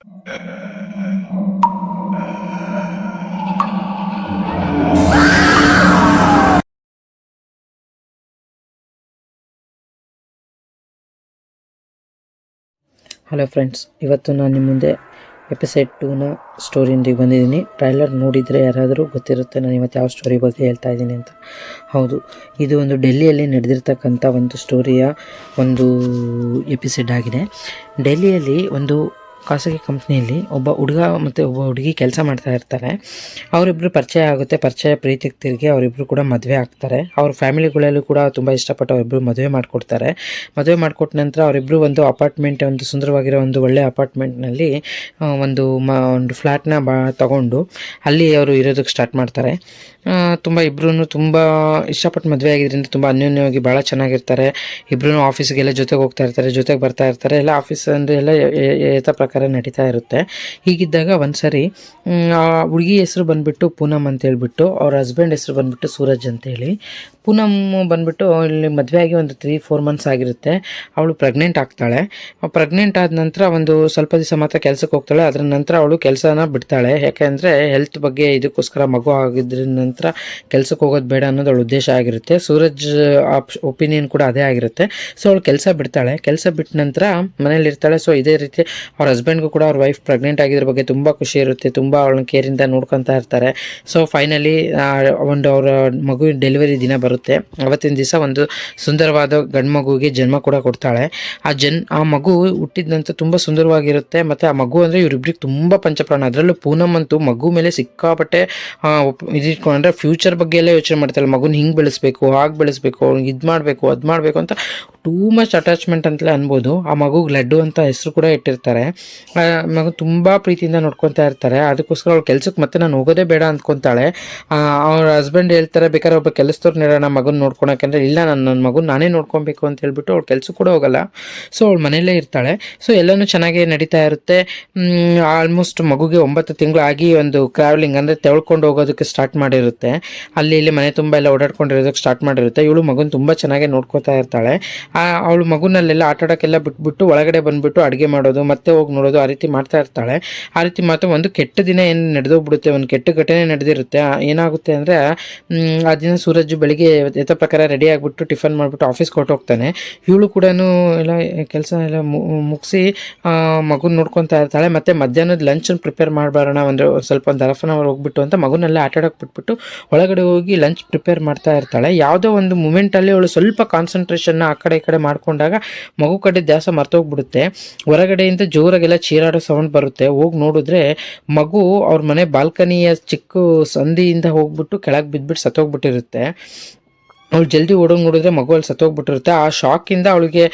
Hello friends ಇವತ್ತು ನಾನು ನಿಮ್ಮ ಮುಂದೆ ಎಪಿಸೈಡ್ ಟೂನ ಸ್ಟೋರಿಯೊಂದಿಗೆ ಬಂದಿದ್ದೀನಿ. ಟ್ರೈಲರ್ ನೋಡಿದರೆ ಯಾರಾದರೂ ಗೊತ್ತಿರುತ್ತೆ, ನಾನು ಇವತ್ತು ಯಾವ ಸ್ಟೋರಿ ಬಗ್ಗೆ ಹೇಳ್ತಾ ಇದ್ದೀನಿ ಅಂತ. ಹೌದು, ಇದು ಒಂದು ಡೆಲ್ಲಿಯಲ್ಲಿ ನಡೆದಿರ್ತಕ್ಕಂಥ ಒಂದು ಸ್ಟೋರಿಯ ಒಂದು ಎಪಿಸೋಡ್ ಆಗಿದೆ. ಡೆಲ್ಲಿಯಲ್ಲಿ ಒಂದು ಖಾಸಗಿ ಕಂಪ್ನಿಯಲ್ಲಿ ಒಬ್ಬ ಹುಡುಗ ಮತ್ತು ಒಬ್ಬ ಹುಡುಗಿ ಕೆಲಸ ಮಾಡ್ತಾ ಇರ್ತಾರೆ ಅವರಿಬ್ಬರು ಪರಿಚಯ ಆಗುತ್ತೆ ಪರಿಚಯ ಪ್ರೀತಿಗೆ ತಿರುಗಿ ಅವರಿಬ್ಬರು ಕೂಡ ಮದುವೆ ಆಗ್ತಾರೆ ಅವ್ರ ಫ್ಯಾಮಿಲಿಗಳಲ್ಲೂ ಕೂಡ ತುಂಬ ಇಷ್ಟಪಟ್ಟು ಅವರಿಬ್ಬರು ಮದುವೆ ಮಾಡಿಕೊಡ್ತಾರೆ ಮದುವೆ ಮಾಡಿಕೊಟ್ಟ ನಂತರ ಅವರಿಬ್ಬರು ಒಂದು ಅಪಾರ್ಟ್ಮೆಂಟ್ ಒಂದು ಸುಂದರವಾಗಿರೋ ಒಂದು ಒಳ್ಳೆ ಅಪಾರ್ಟ್ಮೆಂಟ್ನಲ್ಲಿ ಒಂದು ಮ ಒಂದು ಫ್ಲ್ಯಾಟ್ನ ಬ ತಗೊಂಡು ಅಲ್ಲಿ ಅವರು ಇರೋದಕ್ಕೆ ಸ್ಟಾರ್ಟ್ ಮಾಡ್ತಾರೆ ತುಂಬ ಇಬ್ಬರೂ ತುಂಬ ಇಷ್ಟಪಟ್ಟು ಮದುವೆ ಆಗಿದ್ದರಿಂದ ತುಂಬ ಅನ್ಯೋನ್ಯವಾಗಿ ಭಾಳ ಚೆನ್ನಾಗಿರ್ತಾರೆ ಇಬ್ಬರೂ ಆಫೀಸ್ಗೆಲ್ಲ ಜೊತೆಗೆ ಹೋಗ್ತಾ ಇರ್ತಾರೆ ಜೊತೆಗೆ ಬರ್ತಾ ಇರ್ತಾರೆ ಎಲ್ಲ ಆಫೀಸ್ ಅಂದರೆ ಎಲ್ಲ ಯಥ ಪ್ರಕಾರ ನಡೀತಾ ಇರುತ್ತೆ. ಹೀಗಿದ್ದಾಗ ಒಂದು ಸರಿ ಹುಡುಗಿ ಹೆಸರು ಬಂದ್ಬಿಟ್ಟು ಪೂನಮ್ ಅಂತ ಹೇಳ್ಬಿಟ್ಟು, ಅವ್ರ ಹಸ್ಬೆಂಡ್ ಹೆಸರು ಬಂದ್ಬಿಟ್ಟು ಸೂರಜ್ ಅಂತೇಳಿ ಪೂನಮ್ ಬಂದ್ಬಿಟ್ಟು ಇಲ್ಲಿ ಮದುವೆ ಆಗಿ ಒಂದು ತ್ರೀ ಫೋರ್ ಮಂತ್ಸ್ ಆಗಿರುತ್ತೆ. ಅವಳು ಪ್ರೆಗ್ನೆಂಟ್ ಆಗ್ತಾಳೆ. ಪ್ರೆಗ್ನೆಂಟ್ ಆದ ನಂತರ ಒಂದು ಸ್ವಲ್ಪ ದಿವಸ ಮಾತ್ರ ಕೆಲಸಕ್ಕೆ ಹೋಗ್ತಾಳೆ. ಅದರ ನಂತರ ಅವಳು ಕೆಲಸನ ಬಿಡ್ತಾಳೆ. ಯಾಕೆಂದರೆ ಹೆಲ್ತ್ ಬಗ್ಗೆ ಇದಕ್ಕೋಸ್ಕರ ಮಗು ಆಗಿದ್ರ ನಂತರ ಕೆಲಸಕ್ಕೆ ಹೋಗೋದು ಬೇಡ ಅನ್ನೋದು ಅವಳ ಉದ್ದೇಶ ಆಗಿರುತ್ತೆ. ಸೂರಜ್ ಒಪಿನಿಯನ್ ಕೂಡ ಅದೇ ಆಗಿರುತ್ತೆ. ಸೊ ಅವಳು ಕೆಲಸ ಬಿಡ್ತಾಳೆ. ಕೆಲಸ ಬಿಟ್ಟ ನಂತರ ಮನೇಲಿ ಇರ್ತಾಳೆ ಸೊ ಇದೇ ರೀತಿ ಅವ್ರ ಹಸ್ಬೆಂಡ್ಗೂ ಕೂಡ ಅವ್ರ ವೈಫ್ ಪ್ರೆಗ್ನೆಂಟ್ ಆಗಿದ್ರ ಬಗ್ಗೆ ತುಂಬ ಖುಷಿ ಇರುತ್ತೆ, ತುಂಬ ಅವಳನ್ನ ಕೇರಿಂದ ನೋಡ್ಕೊತಾ ಇರ್ತಾರೆ. ಸೊ ಫೈನಲಿ ಒಂದು ಅವರ ಮಗು ಡೆಲಿವರಿ ದಿನ ಬರುತ್ತೆ. ಅವತ್ತಿನ ದಿವಸ ಒಂದು ಸುಂದರವಾದ ಗಂಡು ಮಗುವಿಗೆ ಜನ್ಮ ಕೂಡ ಕೊಡ್ತಾಳೆ. ಆ ಜನ್, ಆ ಮಗು ಹುಟ್ಟಿದಂತ ತುಂಬ ಸುಂದರವಾಗಿರುತ್ತೆ. ಮತ್ತು ಆ ಮಗು ಅಂದರೆ ಇವರಿಬ್ರಿಗೆ ತುಂಬ ಪಂಚಪ್ರಾಣ. ಅದರಲ್ಲೂ ಪೂನಮ್ ಅಂತೂ ಮಗು ಮೇಲೆ ಸಿಕ್ಕಾಪಟ್ಟೆ ಇದಿಟ್ಕೊಂಡ್ರೆ ಫ್ಯೂಚರ್ ಬಗ್ಗೆ ಎಲ್ಲ ಯೋಚನೆ ಮಾಡ್ತಾಳೆ. ಮಗುನ ಹಿಂಗೆ ಬೆಳೆಸ್ಬೇಕು, ಹಾಗೆ ಬೆಳೆಸ್ಬೇಕು ಇದು ಮಾಡಬೇಕು, ಅದು ಮಾಡಬೇಕು ಅಂತ ಟೂ ಮಚ್ ಅಟ್ಯಾಚ್ಮೆಂಟ್ ಅಂತಲೇ ಅನ್ಬೋದು. ಆ ಮಗುಗೆ ಲಡ್ಡು ಅಂತ ಹೆಸರು ಕೂಡ ಇಟ್ಟಿರ್ತಾರೆ. ಮಗು ತುಂಬ ಪ್ರೀತಿಯಿಂದ ನೋಡ್ಕೊತಾ ಇರ್ತಾರೆ. ಅದಕ್ಕೋಸ್ಕರ ಅವ್ಳು ಕೆಲಸಕ್ಕೆ ಮತ್ತೆ ನಾನು ಹೋಗೋದೇ ಬೇಡ ಅಂದ್ಕೊತಾಳೆ ಅವ್ರ ಹಸ್ಬೆಂಡ್ ಹೇಳ್ತಾರೆ, ಬೇಕಾದ್ರೆ ಒಬ್ಬ ಕೆಲಸದವ್ರು ನೀಡೋಣ ಮಗನ ನೋಡ್ಕೊಳಕಂದ್ರೆ ಇಲ್ಲ, ನಾನು ನನ್ನ ಮಗು ನಾನೇ ನೋಡ್ಕೊಬೇಕು ಅಂತ ಹೇಳ್ಬಿಟ್ಟು ಅವ್ಳು ಕೆಲಸಕ್ಕೆ ಕೂಡ ಹೋಗಲ್ಲ. ಸೊ ಅವಳು ಮನೆಯಲ್ಲೇ ಇರ್ತಾಳೆ. ಸೊ ಎಲ್ಲನೂ ಚೆನ್ನಾಗಿ ನಡೀತಾ ಇರುತ್ತೆ. ಆಲ್ಮೋಸ್ಟ್ ಮಗುಗೆ ಒಂಬತ್ತು ತಿಂಗಳು ಆಗಿ ಒಂದು ಟ್ರಾವೆಲಿಂಗ್ ಅಂದರೆ ತೆಳ್ಕೊಂಡು ಹೋಗೋದಕ್ಕೆ ಸ್ಟಾರ್ಟ್ ಮಾಡಿರುತ್ತೆ. ಅಲ್ಲಿ ಇಲ್ಲಿ ಮನೆ ತುಂಬ ಎಲ್ಲ ಓಡಾಡ್ಕೊಂಡಿರೋದಕ್ಕೆ ಸ್ಟಾರ್ಟ್ ಮಾಡಿರುತ್ತೆ. ಇವಳು ಮಗುನ ತುಂಬ ಚೆನ್ನಾಗಿ ನೋಡ್ಕೋತಾ ಇರ್ತಾಳೆ. ಅವಳು ಮಗುನಲ್ಲೆಲ್ಲ ಆಟಾಡೋಕ್ಕೆಲ್ಲ ಬಿಟ್ಬಿಟ್ಟು ಒಳಗಡೆ ಬಂದ್ಬಿಟ್ಟು ಅಡುಗೆ ಮಾಡೋದು, ಮತ್ತೆ ಹೋಗಿ ನೋಡೋದು, ಆ ರೀತಿ ಮಾಡ್ತಾ ಇರ್ತಾಳೆ. ಆ ರೀತಿ ಮಾತ್ರ ಒಂದು ಕೆಟ್ಟ ದಿನ ಏನು ನಡೆದೋಗ್ಬಿಡುತ್ತೆ, ಒಂದು ಕೆಟ್ಟ ಘಟನೆ ನಡೆದಿರುತ್ತೆ. ಏನಾಗುತ್ತೆ ಅಂದರೆ ಆ ದಿನ ಸೂರಜ್ ಬೆಳಿಗ್ಗೆ ಯಥ ಪ್ರಕಾರ ರೆಡಿ ಆಗಿಬಿಟ್ಟು ಟಿಫನ್ ಮಾಡಿಬಿಟ್ಟು ಆಫೀಸ್ಗೆ ಹೊರಟೋಗ್ತಾನೆ. ಇವಳು ಕೂಡ ಎಲ್ಲ ಕೆಲಸ ಎಲ್ಲ ಮುಗಿಸಿ ಮಗುನ ನೋಡ್ಕೊತಾ ಇರ್ತಾಳೆ. ಮತ್ತೆ ಮಧ್ಯಾಹ್ನದ ಲಂಚನ್ನು ಪ್ರಿಪೇರ್ ಮಾಡಬಾರೋಣ, ಒಂದು ಸ್ವಲ್ಪ ಒಂದು ಅನ್ ಅವರ್ ಹೋಗ್ಬಿಟ್ಟು ಅಂತ ಮಗುನೆಲ್ಲ ಆಟಾಡೋಕೆ ಬಿಟ್ಬಿಟ್ಟು ಒಳಗಡೆ ಹೋಗಿ ಲಂಚ್ ಪ್ರಿಪೇರ್ ಮಾಡ್ತಾ ಇರ್ತಾಳೆ. ಯಾವುದೋ ಒಂದು ಮೂಮೆಂಟಲ್ಲಿ ಅವಳು ಸ್ವಲ್ಪ ಕಾನ್ಸಂಟ್ರೇಷನ್ನ ಆ ಕಡೆ ಕಡೆ ಮಾಡ್ಕೊಂಡಾಗ ಮಗು ಕಡೆ ದ್ಯಾಸ ಮರ್ತೋಗ್ಬಿಡುತ್ತೆ. ಹೊರಗಡೆಯಿಂದ ಜೋರಾಗೆಲ್ಲ ಚೀರಾಡೋ ಸೌಂಡ್ ಬರುತ್ತೆ. ಹೋಗಿ ನೋಡಿದ್ರೆ ಮಗು ಅವ್ರ ಮನೆ ಬಾಲ್ಕನಿಯ ಚಿಕ್ಕ ಸಂಧಿಯಿಂದ ಹೋಗ್ಬಿಟ್ಟು ಕೆಳಗೆ ಬಿದ್ದುಬಿಟ್ಟು ಸತ್ತೋಗ್ಬಿಟ್ಟಿರುತ್ತೆ. ಅವಳು ಜಲ್ದಿ ಓಡೋಗಿ ನೋಡಿದ್ರೆ ಮಗು ಅಲ್ಲಿ ಸತ್ತೋಗ್ಬಿಟ್ಟಿರುತ್ತೆ. ಆ ಶಾಕಿಂದ ಅವಳಿಗೆ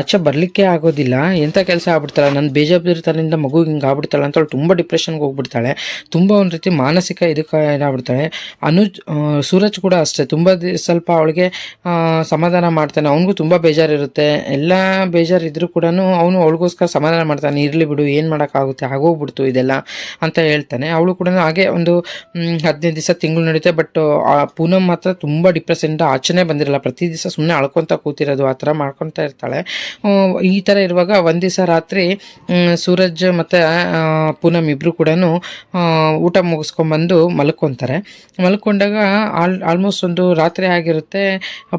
ಆಚೆ ಬರಲಿಕ್ಕೆ ಆಗೋದಿಲ್ಲ. ಎಂಥ ಕೆಲಸ ಆಗ್ಬಿಡ್ತಾಳೆ? ನನ್ನ ಬೇಜಾಬ್ದಾರಿತನದಿಂದ ಮಗು ಹಿಂಗೆ ಆಗ್ಬಿಡ್ತಾಳೆ ಅಂತ ಅವಳು ತುಂಬ ಡಿಪ್ರೆಷನ್ಗೆ ಹೋಗ್ಬಿಡ್ತಾಳೆ. ತುಂಬ ಒಂದು ರೀತಿ ಮಾನಸಿಕ ಇದಕ್ಕೆ ಇದಾಗ್ಬಿಡ್ತಾಳೆ. ಅನುಜ್ ಸೂರಜ್ ಕೂಡ ಅಷ್ಟೇ. ತುಂಬ ಸ್ವಲ್ಪ ಅವಳಿಗೆ ಸಮಾಧಾನ ಮಾಡ್ತಾನೆ. ಅವನಿಗೂ ತುಂಬ ಬೇಜಾರಿರುತ್ತೆ. ಎಲ್ಲ ಬೇಜಾರಿದ್ರು ಕೂಡ ಅವನು ಅವಳಿಗೋಸ್ಕರ ಸಮಾಧಾನ ಮಾಡ್ತಾನೆ. ಇರಲಿ ಬಿಡು, ಏನು ಮಾಡೋಕ್ಕಾಗುತ್ತೆ? ಆಗೋಗ್ಬಿಡ್ತು ಇದೆಲ್ಲ ಅಂತ ಹೇಳ್ತಾನೆ. ಅವಳು ಕೂಡ ಹಾಗೆ ಒಂದು ಹದಿನೈದು ದಿವಸ ತಿಂಗಳು ನಡೀತೆ. ಬಟ್ ಪೂನಮ್ ಮಾತ್ರ ತುಂಬ ಡಿಪ್ರೆಷನ್ನಿಂದ ಆಚೆನೇ ಬಂದಿರಲ್ಲ. ಪ್ರತಿ ದಿವಸ ಸುಮ್ಮನೆ ಅಳ್ಕೊತ ಕೂತಿರೋದು, ಆ ಥರ ಮಾಡ್ಕೊತಾ ಇರ್ತಾಳೆ. ಈ ಥರ ಇರುವಾಗ ಒಂದು ದಿವಸ ರಾತ್ರಿ ಸೂರಜ್ ಮತ್ತು ಪೂನಮ್ ಇಬ್ಬರು ಕೂಡ ಊಟ ಮುಗಿಸ್ಕೊಂಬಂದು ಮಲ್ಕೊತಾರೆ. ಮಲ್ಕೊಂಡಾಗ ಆಲ್, ಆಲ್ಮೋಸ್ಟ್ ಒಂದು ರಾತ್ರಿ ಆಗಿರುತ್ತೆ.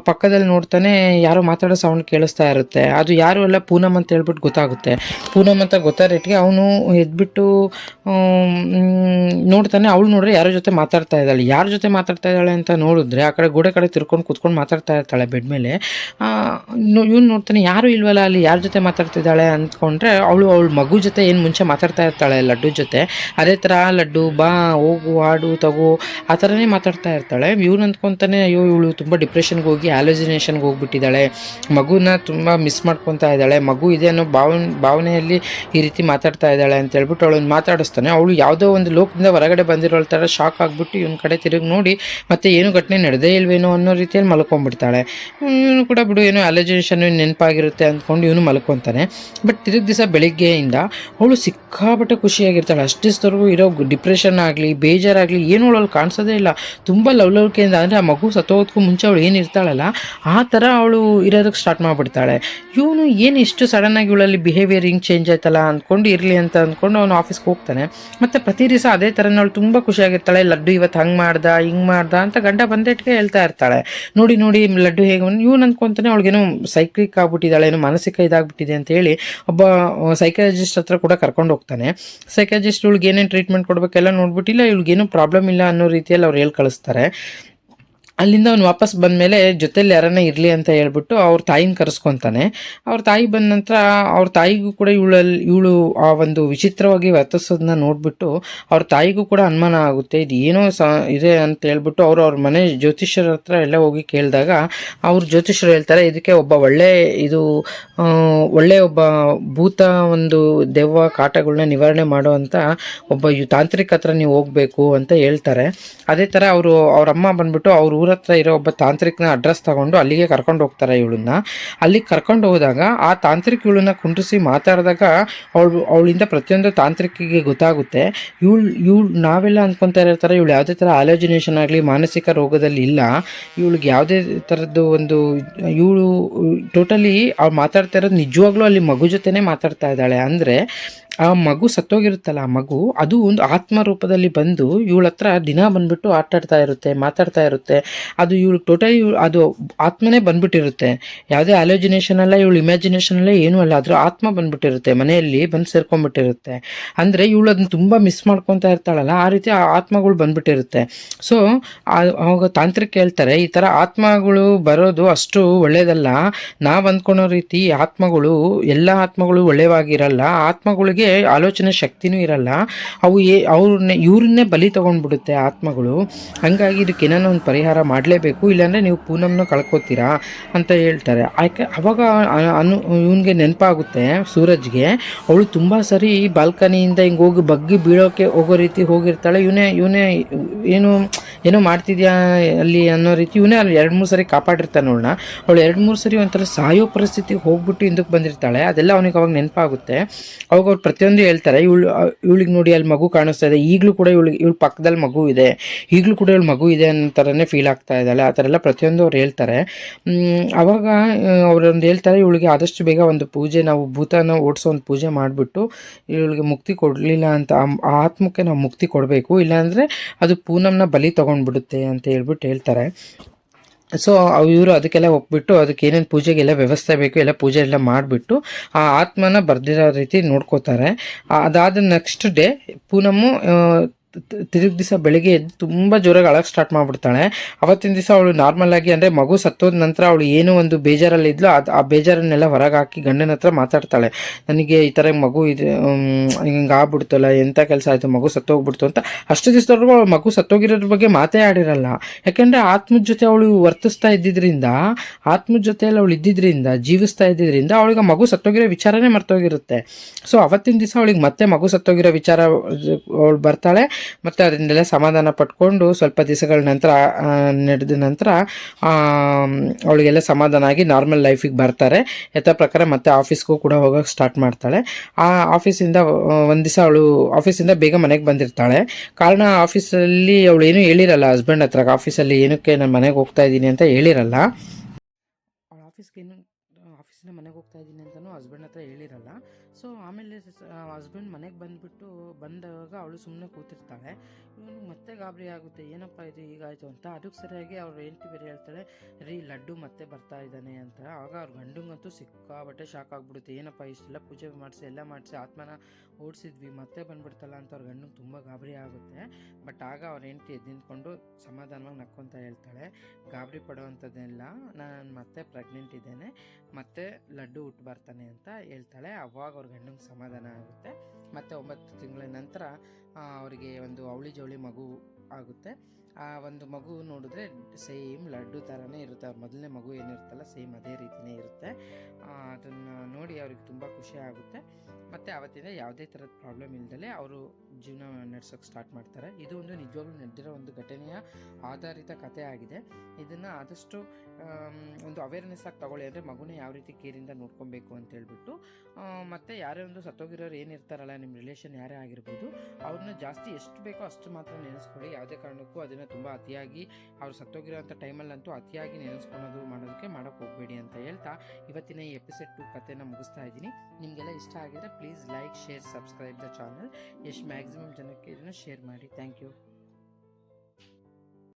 ಪಕ್ಕದಲ್ಲಿ ನೋಡ್ತಾನೆ ಯಾರೋ ಮಾತಾಡೋ ಸೌಂಡ್ ಕೇಳಿಸ್ತಾ ಇರುತ್ತೆ. ಅದು ಯಾರು ಎಲ್ಲ ಪೂನಮ್ ಅಂತ ಹೇಳ್ಬಿಟ್ಟು ಗೊತ್ತಾಗುತ್ತೆ. ಪೂನಮ್ ಅಂತ ಗೊತ್ತಾರೇಟ್ಗೆ ಅವನು ಎದ್ಬಿಟ್ಟು ನೋಡ್ತಾನೆ. ಅವಳು ನೋಡ್ರೆ ಯಾರ ಜೊತೆ ಮಾತಾಡ್ತಾ ಇದ್ದಾಳೆ? ಯಾರ ಜೊತೆ ಮಾತಾಡ್ತಾ ಇದ್ದಾಳೆ ಅಂತ ನೋಡಿದ್ರೆ, ಆ ಕಡೆ ಗೋಡೆ ಕಡೆ ತಿರ್ಕೊಂಡು ಕುತ್ಕೊಂಡು ಮಾತಾಡ್ತಾ ಇರ್ತಾಳೆ ಬೆಡ್ ಮೇಲೆ. ಇವ್ನು ನೋಡ್ತಾನೆ, ಯಾರು ಇಲ್ವಲ್ಲ ಅಲ್ಲಿ? ಯಾರ ಜೊತೆ ಮಾತಾಡ್ತಿದ್ದಾಳೆ? ಅಂದ್ಕೊಂಡ್ರೆ ಅವಳು ಅವಳ ಮಗು ಜೊತೆ ಏನು ಮುಂಚೆ ಮಾತಾಡ್ತಾ ಇರ್ತಾಳೆ ಲಡ್ಡು ಜೊತೆ, ಅದೇ ಥರ ಲಡ್ಡು, ಬಾ, ಹೋಗು ಆಡು ತಗೋ, ಆ ಥರನೇ ಮಾತಾಡ್ತಾ ಇರ್ತಾಳೆ. ಇವ್ನು ಅಂದ್ಕೊತಾನೆ, ಅಯ್ಯೋ, ಇವಳು ತುಂಬ ಡಿಪ್ರೆಷನ್ಗೆ ಹೋಗಿ ಆಲೋಜಿನೇಷನ್ಗೆ ಹೋಗ್ಬಿಟ್ಟಿದ್ದಾಳೆ. ಮಗುನ ತುಂಬ ಮಿಸ್ ಮಾಡ್ಕೊತಾ ಇದ್ದಾಳೆ. ಮಗು ಇದೆ ಅನ್ನೋ ಭಾವನೆ, ಭಾವನೆಯಲ್ಲಿ ಈ ರೀತಿ ಮಾತಾಡ್ತಾ ಇದ್ದಾಳೆ ಅಂತ ಹೇಳ್ಬಿಟ್ಟು ಅವಳನ್ನ ಮಾತಾಡಿಸ್ತಾನೆ. ಅವಳು ಯಾವುದೋ ಒಂದು ಲೋಕದಿಂದ ಹೊರಗಡೆ ಬಂದಿರೋ ಥರ ಶಾಕ್ ಆಗಿಬಿಟ್ಟು ಇವನ ಕಡೆ ತಿರುಗಿ ನೋಡಿ, ಮತ್ತೆ ಏನು ಘಟನೆ ನಡೆದೇ ಇಲ್ವೇನೋ ಅನ್ನೋ ರೀತಿ ರೀತಿಯಲ್ಲಿ ಮಲ್ಕೊಂಡ್ಬಿಡ್ತಾಳೆ. ಇವನು ಕೂಡ ಬಿಡು, ಏನೋ ಅಲರ್ಜೇಷನ್ ನೆನಪಾಗಿರುತ್ತೆ ಅಂದ್ಕೊಂಡು ಇವನು ಮಲ್ಕೊತಾನೆ. ಬಟ್ ತಿರುಗಿ ದಿವಸ ಬೆಳಿಗ್ಗೆಯಿಂದ ಅವಳು ಸಿಕ್ಕಾಪಟ್ಟೆ ಖುಷಿಯಾಗಿರ್ತಾಳೆ. ಅಷ್ಟು ದಿವಸದವರೆಗೂ ಇರೋ ಡಿಪ್ರೆಷನ್ ಆಗಲಿ, ಬೇಜಾರಾಗಲಿ, ಏನು ಅವಳು ಕಾಣಿಸೋದೇ ಇಲ್ಲ. ತುಂಬ ಲವ್ಲವಿಕೆಯಿಂದ ಅಂದರೆ ಆ ಮಗು ಸತ್ತೋಗೋದಕ್ಕೂ ಮುಂಚೆ ಅವಳು ಏನು ಇರ್ತಾಳಲ್ಲ, ಆ ಥರ ಅವಳು ಇರೋದಕ್ಕೆ ಸ್ಟಾರ್ಟ್ ಮಾಡಿಬಿಡ್ತಾಳೆ. ಇವನು ಏನು ಇಷ್ಟು ಸಡನ್ನಾಗಿ ಇವಳಲ್ಲಿ ಬಿಹೇವಿಯರ್ ಹಿಂಗೆ ಚೇಂಜ್ ಆಯ್ತಲ್ಲ ಅಂದ್ಕೊಂಡು ಇರಲಿ ಅಂತ ಅಂದ್ಕೊಂಡು ಅವನು ಆಫೀಸ್ಗೆ ಹೋಗ್ತಾನೆ. ಮತ್ತು ಪ್ರತಿ ದಿವಸ ಅದೇ ಥರನೇ ಅವಳು ತುಂಬ ಖುಷಿಯಾಗಿರ್ತಾಳೆ. ಲಡ್ಡು ಇವತ್ತು ಹಂಗೆ ಮಾಡ್ದ, ಹಿಂಗೆ ಮಾಡ್ದ ಅಂತ ಗಂಡ ಬಂದೇಟ್ಗೆ ಹೇಳ್ತಾ ಇರ್ತಾಳೆ. ನೋಡಿ ನೋಡಿ, ಲಡ್ಡು ಹೇಗೆ ಇವನು ಅಂದ್ಕೊಂತಾನೆ ಅವಳಿಗೇನೋ ಸೈಕ್ಲಿಕ್ ಆಗ್ಬಿಟ್ಟಿದ್ದಾಳೆ, ಏನೋ ಮಾನಸಿಕ ಇದಾಗ್ಬಿಟ್ಟಿದೆ ಅಂತ ಹೇಳಿ ಒಬ್ಬ ಸೈಕಾಲಜಿಸ್ಟ್ ಹತ್ರ ಕೂಡ ಕರ್ಕೊಂಡು ಹೋಗ್ತಾನೆ. ಸೈಕಾಲಜಿಸ್ಟ್ ಇವಳಿಗೆ ಏನೇನು ಟ್ರೀಟ್ಮೆಂಟ್ ಕೊಡಬೇಕೆಲ್ಲ ನೋಡ್ಬಿಟ್ಟಿಲ್ಲ ಇವಳಿಗೇನು ಪ್ರಾಬ್ಲಮ್ ಇಲ್ಲ ಅನ್ನೋ ರೀತಿಯಲ್ಲಿ ಅವ್ರು ಹೇಳಿ ಕಳಿಸ್ತಾರೆ. ಅಲ್ಲಿಂದ ಅವ್ನು ವಾಪಸ್ ಬಂದಮೇಲೆ ಜೊತೆಲಿ ಯಾರನ್ನ ಇರಲಿ ಅಂತ ಹೇಳ್ಬಿಟ್ಟು ಅವ್ರ ತಾಯಿನ ಕರೆಸ್ಕೊತಾನೆ. ಅವ್ರ ತಾಯಿ ಬಂದ ನಂತರ ಅವ್ರ ತಾಯಿಗೂ ಕೂಡ ಇವಳಲ್ಲಿ ಇವಳು ಆ ಒಂದು ವಿಚಿತ್ರವಾಗಿ ವರ್ತಿಸೋದನ್ನ ನೋಡ್ಬಿಟ್ಟು ಅವ್ರ ತಾಯಿಗೂ ಕೂಡ ಅನುಮಾನ ಆಗುತ್ತೆ. ಇದು ಏನೋ ಇದೆ ಅಂತ ಹೇಳ್ಬಿಟ್ಟು ಅವರು ಅವ್ರ ಮನೆ ಜ್ಯೋತಿಷ್ಯರ ಹತ್ರ ಎಲ್ಲ ಹೋಗಿ ಕೇಳಿದಾಗ ಅವ್ರ ಜ್ಯೋತಿಷ್ಯರು ಹೇಳ್ತಾರೆ, ಇದಕ್ಕೆ ಒಬ್ಬ ಒಳ್ಳೆ ಇದು ಒಳ್ಳೆ ಒಬ್ಬ ಭೂತ ಒಂದು ದೆವ್ವ ಕಾಟಗಳನ್ನ ನಿವಾರಣೆ ಮಾಡುವಂಥ ಒಬ್ಬ ತಾಂತ್ರಿಕ ಹತ್ರ ನೀವು ಹೋಗ್ಬೇಕು ಅಂತ ಹೇಳ್ತಾರೆ. ಅದೇ ಥರ ಅವರು ಅವ್ರ ಅಮ್ಮ ಬಂದ್ಬಿಟ್ಟು ಅವ್ರ ಊರ ಹತ್ರ ಇರೋ ಒಬ್ಬ ತಾಂತ್ರಿಕನ ಅಡ್ರೆಸ್ ತಗೊಂಡು ಅಲ್ಲಿಗೆ ಕರ್ಕೊಂಡು ಹೋಗ್ತಾರೆ ಇವಳನ್ನ. ಅಲ್ಲಿಗೆ ಕರ್ಕೊಂಡು ಹೋದಾಗ ಆ ತಾಂತ್ರಿಕ ಇವಳನ್ನ ಕುಂಡ್ರಿಸಿ ಮಾತಾಡಿದಾಗ ಅವಳು, ಅವಳಿಂದ ಪ್ರತಿಯೊಂದು ತಾಂತ್ರಿಕಿಗೆ ಗೊತ್ತಾಗುತ್ತೆ. ಇವಳು ಇವಳು ನಾವೆಲ್ಲ ಅಂದ್ಕೊತಾ ಇರ್ತಾರೆ ಇವಳು ಯಾವುದೇ ಥರ ಆಲೋಜಿನೇಷನ್ ಆಗಲಿ, ಮಾನಸಿಕ ರೋಗದಲ್ಲಿ ಇಲ್ಲ. ಇವಳಿಗೆ ಯಾವುದೇ ಥರದ್ದು ಒಂದು, ಇವಳು ಟೋಟಲಿ ಅವ್ಳು ಮಾತಾಡ್ತಾ ಇರೋದು ನಿಜವಾಗ್ಲೂ ಅಲ್ಲಿ ಮಗು ಜೊತೆನೇ ಮಾತಾಡ್ತಾ ಇದ್ದಾಳೆ. ಅಂದರೆ ಆ ಮಗು ಸತ್ತೋಗಿರುತ್ತಲ್ಲ, ಆ ಮಗು, ಅದು ಒಂದು ಆತ್ಮ ರೂಪದಲ್ಲಿ ಬಂದು ಇವಳ ಹತ್ರ ದಿನ ಬಂದ್ಬಿಟ್ಟು ಆಟಾಡ್ತಾ ಇರುತ್ತೆ, ಮಾತಾಡ್ತಾ ಇರುತ್ತೆ. ಅದು ಇವಳು ಟೋಟಲಿ ಅದು ಆತ್ಮನೇ ಬಂದ್ಬಿಟ್ಟಿರುತ್ತೆ. ಯಾವುದೇ ಅಲೋಜಿನೇಷನ್ ಅಲ್ಲ, ಇವಳು ಇಮ್ಯಾಜಿನೇಷನ್ ಅಲ್ಲ, ಏನೂ ಅಲ್ಲ ಅದ್ರ ಆತ್ಮ ಬಂದ್ಬಿಟ್ಟಿರುತ್ತೆ, ಮನೆಯಲ್ಲಿ ಬಂದು ಸೇರ್ಕೊಂಡ್ಬಿಟ್ಟಿರುತ್ತೆ. ಅಂದರೆ ಇವಳು ಅದನ್ನ ತುಂಬ ಮಿಸ್ ಮಾಡ್ಕೊತಾ ಇರ್ತಾಳಲ್ಲ, ಆ ರೀತಿ ಆ ಆತ್ಮಗಳು ಬಂದ್ಬಿಟ್ಟಿರುತ್ತೆ. ಸೊ ಅವಾಗ ತಾಂತ್ರಿಕ ಹೇಳ್ತಾರೆ, ಈ ಥರ ಆತ್ಮಗಳು ಬರೋದು ಅಷ್ಟು ಒಳ್ಳೇದಲ್ಲ. ನಾವು ಅಂದ್ಕೊಳೋ ರೀತಿ ಆತ್ಮಗಳು, ಎಲ್ಲ ಆತ್ಮಗಳು ಒಳ್ಳೆಯವಾಗಿರಲ್ಲ ಆತ್ಮಗಳಿಗೆ ಆಲೋಚನೆ ಶಕ್ತಿನೂ ಇರಲ್ಲ. ಅವು ಏ ಅವ್ರನ್ನೇ, ಇವ್ರನ್ನೇ ಬಲಿ ತೊಗೊಂಡ್ಬಿಡುತ್ತೆ ಆತ್ಮಗಳು. ಹಂಗಾಗಿ ಇದಕ್ಕೆ ಏನಾನ ಒಂದು ಪರಿಹಾರ ಮಾಡಲೇಬೇಕು, ಇಲ್ಲಾಂದರೆ ನೀವು ಪೂನಮ್ನ ಕಳ್ಕೊತೀರಾ ಅಂತ ಹೇಳ್ತಾರೆ. ಆಯ್ಕೆ ಅವಾಗ ಅನು, ಇವನಿಗೆ ನೆನಪಾಗುತ್ತೆ ಸೂರಜ್ಗೆ, ಅವಳು ತುಂಬ ಸರಿ ಬಾಲ್ಕನಿಯಿಂದ ಹಿಂಗೆ ಹೋಗಿ ಬಗ್ಗಿ ಬೀಳೋಕೆ ಹೋಗೋ ರೀತಿ ಹೋಗಿರ್ತಾಳೆ. ಇವನೇ ಇವನೇ, ಏನು ಏನೋ ಮಾಡ್ತಿದ್ಯಾ ಅಲ್ಲಿ ಅನ್ನೋ ರೀತಿ ಇವನೇ ಅಲ್ಲಿ ಎರಡು ಮೂರು ಸರಿ ಕಾಪಾಡಿರ್ತಾನೆ ಅವಳನ್ನ. ಅವಳು ಎರಡು ಮೂರು ಸರಿ ಒಂಥರ ಸಾಯೋ ಪರಿಸ್ಥಿತಿಗೆ ಹೋಗ್ಬಿಟ್ಟು ಹಿಂದಕ್ಕೆ ಬಂದಿರ್ತಾಳೆ. ಅದೆಲ್ಲ ಅವನಿಗೆ ಅವಾಗ ನೆನಪಾಗುತ್ತೆ. ಅವಾಗ ಅವ್ರು ಪ್ರತಿಯೊಂದು ಹೇಳ್ತಾರೆ, ಇವಳು, ಇವಳಿಗೆ ನೋಡಿ ಅಲ್ಲಿ ಮಗು ಕಾಣಿಸ್ತಾ ಇದೆ. ಈಗಲೂ ಕೂಡ ಇವಳಿಗೆ ಇವಳು ಪಕ್ಕದಲ್ಲಿ ಮಗು ಇದೆ. ಈಗಲೂ ಕೂಡ ಇವಳು ಮಗು ಇದೆ ಅನ್ನೋ ಫೀಲ್ ಆಗ್ತಾ ಇದ್ದಾಳೆ. ಆ ಥರ ಎಲ್ಲ ಪ್ರತಿಯೊಂದು ಅವ್ರು ಹೇಳ್ತಾರೆ. ಅವಾಗ ಅವರೊಂದು ಹೇಳ್ತಾರೆ, ಇವಳಿಗೆ ಆದಷ್ಟು ಬೇಗ ಒಂದು ಪೂಜೆ, ನಾವು ಭೂತನ ಓಡಿಸೋ ಒಂದು ಪೂಜೆ ಮಾಡಿಬಿಟ್ಟು ಇವಳಿಗೆ ಮುಕ್ತಿ ಕೊಡಲಿಲ್ಲ ಅಂತ ಆತ್ಮಕ್ಕೆ ನಾವು ಮುಕ್ತಿ ಕೊಡಬೇಕು. ಇಲ್ಲಾಂದರೆ ಅದು ಪೂನಮ್ನ ಬಲಿ ತೊಗೊಂಡ್ಬಿಡುತ್ತೆ ಅಂತ ಹೇಳ್ಬಿಟ್ಟು ಹೇಳ್ತಾರೆ. ಸೊ ಇವರು ಅದಕ್ಕೆಲ್ಲ ಒಪ್ಬಿಟ್ಟು ಅದಕ್ಕೆ ಏನೇನು ಪೂಜೆಗೆಲ್ಲ ವ್ಯವಸ್ಥೆ ಬೇಕು ಎಲ್ಲ ಪೂಜೆ ಎಲ್ಲ ಮಾಡಿಬಿಟ್ಟು ಆ ಆತ್ಮನ ಬರ್ದಿರೋ ರೀತಿ ನೋಡ್ಕೋತಾರೆ. ಅದಾದ ನೆಕ್ಸ್ಟ್ ಡೇ ಪೂನಮ್ಮು ತಿರುಗಿ ದಿವಸ ಬೆಳಿಗ್ಗೆ ಎದ್ದು ತುಂಬ ಜೋರಾಗಿ ಅಳಕ್ಕೆ ಸ್ಟಾರ್ಟ್ ಮಾಡಿಬಿಡ್ತಾಳೆ. ಅವತ್ತಿನ ದಿವಸ ಅವಳು ನಾರ್ಮಲ್ ಆಗಿ ಅಂದರೆ ಮಗು ಸತ್ತೋದ ನಂತರ ಅವಳು ಏನೋ ಒಂದು ಬೇಜಾರಲ್ಲಿ ಇದ್ಲು, ಅದು ಆ ಬೇಜಾರನ್ನೆಲ್ಲ ಹೊರಗೆ ಹಾಕಿ ಗಂಡನ ಹತ್ರ ಮಾತಾಡ್ತಾಳೆ. ನನಗೆ ಈ ಥರ ಮಗು ಇದು ಹಿಂಗೆ ಆಗ್ಬಿಡ್ತಲ್ಲ ಎಂಥ ಕೆಲಸ ಆಯಿತು, ಮಗು ಸತ್ತೋಗ್ಬಿಡ್ತು ಅಂತ ಅಷ್ಟು ದಿವಸದವರೆಗೂ ಅವಳು ಮಗು ಸತ್ತೋಗಿರೋದ್ರ ಬಗ್ಗೆ ಮಾತೇ ಆಡಿರಲ್ಲ. ಯಾಕೆಂದರೆ ಆತ್ಮದ ಜೊತೆ ಅವಳು ವರ್ತಿಸ್ತಾ ಇದ್ದಿದ್ದರಿಂದ ಆತ್ಮದ ಜೊತೆಯಲ್ಲಿ ಅವಳು ಇದ್ದಿದ್ದರಿಂದ ಜೀವಿಸ್ತಾ ಇದ್ದಿದ್ದರಿಂದ ಅವಳಿಗೆ ಮಗು ಸತ್ತೋಗಿರೋ ವಿಚಾರನೇ ಮರ್ತೋಗಿರುತ್ತೆ. ಸೊ ಅವತ್ತಿನ ದಿವಸ ಅವಳಿಗೆ ಮತ್ತೆ ಮಗು ಸತ್ತೋಗಿರೋ ವಿಚಾರ, ಅವಳು ಬರ್ತಾಳೆ. ಮತ್ತು ಅದನ್ನೆಲ್ಲ ಸಮಾಧಾನ ಪಟ್ಕೊಂಡು ಸ್ವಲ್ಪ ದಿವಸಗಳ ನಂತರ ನಡೆದ ನಂತರ ಅವಳಿಗೆಲ್ಲ ಸಮಾಧಾನ ಆಗಿ ನಾರ್ಮಲ್ ಲೈಫಿಗೆ ಬರ್ತಾರೆ. ಯಥಾ ಪ್ರಕಾರ ಮತ್ತೆ ಆಫೀಸ್ಗೂ ಕೂಡ ಹೋಗೋಕೆ ಸ್ಟಾರ್ಟ್ ಮಾಡ್ತಾಳೆ. ಆ ಆಫೀಸಿಂದ ಒಂದು ದಿವಸ ಅವಳು ಆಫೀಸಿಂದ ಬೇಗ ಮನೆಗೆ ಬಂದಿರ್ತಾಳೆ. ಕಾರಣ ಆಫೀಸಲ್ಲಿ ಅವಳು ಏನೂ ಹೇಳಿರಲ್ಲ ಹಸ್ಬೆಂಡ್ ಹತ್ರ ಆಫೀಸಲ್ಲಿ ಏನಕ್ಕೆ ನಾನು ಮನೆಗೆ ಹೋಗ್ತಾ ಇದ್ದೀನಿ ಅಂತ ಹೇಳಿರಲ್ಲ. ಆಫೀಸ್ಗೆ ಏನು ಆಫೀಸಿಂದ ಮನೆಗೆ ಹೋಗ್ತಾ ಇದ್ದೀನಿ ಅಂತಲೂ ಹಸ್ಬೆಂಡ್ ಹತ್ರ ಹೇಳಿರಲ್ಲ. ಸೊ ಆಮೇಲೆ ಹಸ್ಬೆಂಡ್ ಮನೆಗೆ ಬಂದುಬಿಟ್ಟು ಬಂದಾಗ ಅವಳು ಸುಮ್ಮನೆ ಕೂತಿರ್ತಾಳೆ. ಇವನು ಮತ್ತೆ ಗಾಬರಿ ಆಗುತ್ತೆ. ಏನಪ್ಪ ಇದು ಹೀಗಾಯಿತು ಅಂತ. ಅದಕ್ಕೆ ಸರಿಯಾಗಿ ಅವ್ರ ಹೆಂಡತಿ ಬೇರೆ ಹೇಳ್ತಾಳೆ, ರೀ, ಲಡ್ಡು ಮತ್ತೆ ಬರ್ತಾ ಇದ್ದಾನೆ ಅಂತ. ಆಗ ಅವ್ರ ಗಂಡಂಗಂತೂ ಸಿಕ್ಕಾಬಟ್ಟೆ ಶಾಕ್ ಆಗಿಬಿಡುತ್ತೆ. ಏನಪ್ಪ ಇಷ್ಟೆಲ್ಲ ಪೂಜೆ ಮಾಡಿಸಿ, ಎಲ್ಲ ಮಾಡಿಸಿ, ಆತ್ಮನ ಓಡಿಸಿದ್ವಿ, ಮತ್ತೆ ಬಂದ್ಬಿಡ್ತಲ್ಲ ಅಂತ ಅವ್ರ ಗಂಡಂಗೆ ತುಂಬ ಗಾಬರಿ ಆಗುತ್ತೆ. ಬಟ್ ಆಗ ಅವ್ರ ಹೆಂಡತಿ ಎದ್ದು ನಿಂತ್ಕೊಂಡು ಸಮಾಧಾನವಾಗಿ ನಕ್ಕೊಂತ ಹೇಳ್ತಾಳೆ, ಗಾಬರಿ ಪಡುವಂಥದ್ದೆಲ್ಲ ನಾನು ಮತ್ತೆ ಪ್ರೆಗ್ನೆಂಟ್ ಇದ್ದೇನೆ, ಮತ್ತೆ ಲಡ್ಡು ಹುಟ್ಟು ಬರ್ತಾನೆ ಅಂತ ಹೇಳ್ತಾಳೆ. ಅವಾಗ ಅವ್ರ ಗಂಡಂಗೆ ಸಮಾಧಾನ ಆಗುತ್ತೆ. ಮತ್ತು ಒಂಬತ್ತು ತಿಂಗಳ ನಂತರ ಅವರಿಗೆ ಒಂದು ಅವಳಿ ಜವಳಿ ಮಗು ಆಗುತ್ತೆ. ಆ ಒಂದು ಮಗು ನೋಡಿದ್ರೆ ಸೇಮ್ ಲಡ್ಡು ಥರನೇ ಇರುತ್ತೆ. ಅವ್ರ ಮೊದಲನೇ ಮಗು ಏನಿರುತ್ತಲ್ಲ ಸೇಮ್ ಅದೇ ರೀತಿನೇ ಇರುತ್ತೆ. ಅದನ್ನು ನೋಡಿ ಅವ್ರಿಗೆ ತುಂಬ ಖುಷಿ ಆಗುತ್ತೆ. ಮತ್ತು ಆವತ್ತಿಂದ ಯಾವುದೇ ಥರದ ಪ್ರಾಬ್ಲಮ್ ಇಲ್ದಲೆ ಅವರು ಜೀವನ ನಡೆಸೋಕೆ ಸ್ಟಾರ್ಟ್ ಮಾಡ್ತಾರೆ. ಇದು ಒಂದು ನಿಜವಾಗ್ಲೂ ನಡೆದಿರೋ ಒಂದು ಘಟನೆಯ ಆಧಾರಿತ ಕಥೆ ಆಗಿದೆ. ಇದನ್ನು ಆದಷ್ಟು ಒಂದು ಅವೇರ್ನೆಸ್ ಆಗಿ ತಗೊಳ್ಳಿ. ಅಂದರೆ ಮಗುನ ಯಾವ ರೀತಿ ಕೇರಿಂದ ನೋಡ್ಕೊಬೇಕು ಅಂತ ಹೇಳ್ಬಿಟ್ಟು ಮತ್ತು ಯಾರೇ ಒಂದು ಸತ್ತೋಗಿರೋರು ಏನಿರ್ತಾರಲ್ಲ ನಿಮ್ಮ ರಿಲೇಷನ್ ಯಾರೇ ಆಗಿರ್ಬೋದು ಅವ್ರನ್ನ ಜಾಸ್ತಿ ಎಷ್ಟು ಬೇಕೋ ಅಷ್ಟು ಮಾತ್ರ ನೆನೆಸ್ಕೊಳ್ಳಿ. ಯಾವುದೇ ಕಾರಣಕ್ಕೂ ಅದನ್ನು ತುಂಬ ಅತಿಯಾಗಿ ಅವ್ರು ಸತ್ತೋಗಿರೋಂಥ ಟೈಮಲ್ಲಂತೂ ಅತಿಯಾಗಿ ನೆನೆಸ್ಕೊಳೋದು ಮಾಡೋದಕ್ಕೆ ಮಾಡೋಕ್ಕೆ ಹೋಗಬೇಡಿ ಅಂತ ಹೇಳ್ತಾ ಇವತ್ತಿನ ಈ ಎಪಿಸೋಡ್ ಟು ಕಥೆನ ಮುಗಿಸ್ತಾ ಇದ್ದೀನಿ. ನಿಮಗೆಲ್ಲ ಇಷ್ಟ ಆಗಿದ್ರೆ please like share subscribe the channel ಎಷ್ಟು ಮ್ಯಾಕ್ಸಿಮಮ್ ಜನಕ್ಕೆ ಇದನ್ನು ಶೇರ್ ಮಾಡಿ. Thank you